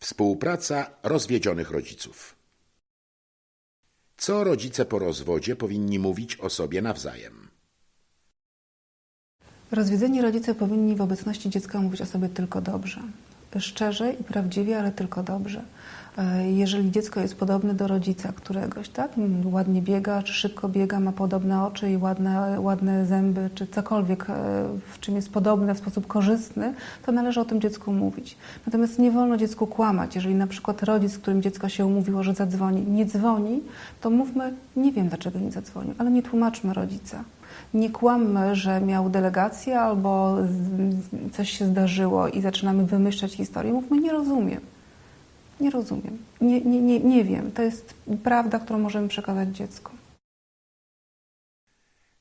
Współpraca rozwiedzionych rodziców. Co rodzice po rozwodzie powinni mówić o sobie nawzajem? Rozwiedzeni rodzice powinni w obecności dziecka mówić o sobie tylko dobrze. Szczerze i prawdziwie, ale tylko dobrze. E, Jeżeli dziecko jest podobne do rodzica któregoś, tak? Ładnie biega, czy szybko biega, ma podobne oczy i ładne, ładne zęby, czy cokolwiek, e, w czym jest podobne w sposób korzystny, to należy o tym dziecku mówić. Natomiast nie wolno dziecku kłamać. Jeżeli na przykład rodzic, z którym dziecko się umówiło, że zadzwoni, nie dzwoni, to mówmy, nie wiem dlaczego nie zadzwonił, ale nie tłumaczmy rodzica. Nie kłammy, że miał delegację albo coś się zdarzyło i zaczynamy wymyślać historię. Mówmy, nie rozumiem. Nie rozumiem. Nie, nie, nie, nie wiem. To jest prawda, którą możemy przekazać dziecku.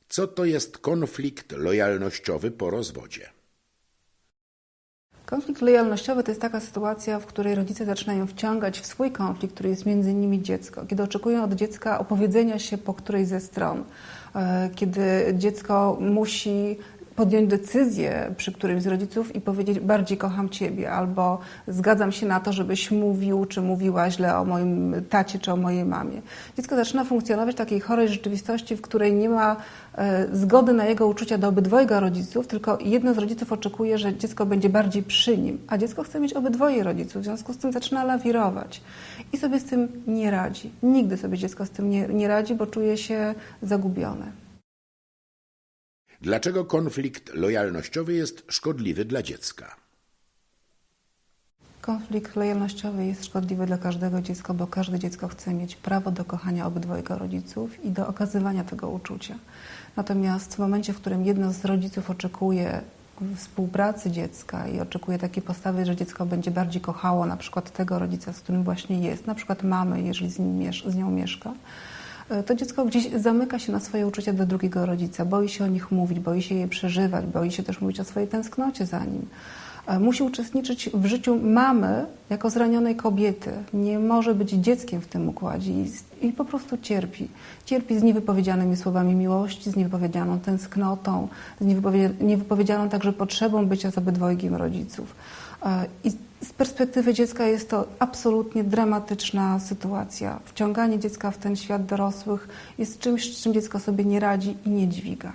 Co to jest konflikt lojalnościowy po rozwodzie? Konflikt lojalnościowy to jest taka sytuacja, w której rodzice zaczynają wciągać w swój konflikt, który jest między nimi dziecko, kiedy oczekują od dziecka opowiedzenia się po którejś ze stron, e, kiedy dziecko musi podjąć decyzję przy którymś z rodziców i powiedzieć bardziej kocham Ciebie albo zgadzam się na to, żebyś mówił czy mówiła źle o moim tacie czy o mojej mamie. Dziecko zaczyna funkcjonować w takiej chorej rzeczywistości, w której nie ma e, zgody na jego uczucia do obydwojga rodziców, tylko jedno z rodziców oczekuje, że dziecko będzie bardziej przy nim, a dziecko chce mieć obydwoje rodziców, w związku z tym zaczyna lawirować i sobie z tym nie radzi. Nigdy sobie dziecko z tym nie, nie radzi, bo czuje się zagubione. Dlaczego konflikt lojalnościowy jest szkodliwy dla dziecka? Konflikt lojalnościowy jest szkodliwy dla każdego dziecka, bo każde dziecko chce mieć prawo do kochania obydwojga rodziców i do okazywania tego uczucia. Natomiast w momencie, w którym jedno z rodziców oczekuje współpracy dziecka i oczekuje takiej postawy, że dziecko będzie bardziej kochało na przykład tego rodzica, z którym właśnie jest, na przykład mamy, jeżeli z, nim z nią mieszka, to dziecko gdzieś zamyka się na swoje uczucia do drugiego rodzica, boi się o nich mówić, boi się je przeżywać, boi się też mówić o swojej tęsknocie za nim. Musi uczestniczyć w życiu mamy jako zranionej kobiety. Nie może być dzieckiem w tym układzie i, i po prostu cierpi. Cierpi z niewypowiedzianymi słowami miłości, z niewypowiedzianą tęsknotą, z niewypowiedzia- niewypowiedzianą także potrzebą bycia z obydwojgiem rodziców. E, I z perspektywy dziecka jest to absolutnie dramatyczna sytuacja. Wciąganie dziecka w ten świat dorosłych jest czymś, z czym dziecko sobie nie radzi i nie dźwiga.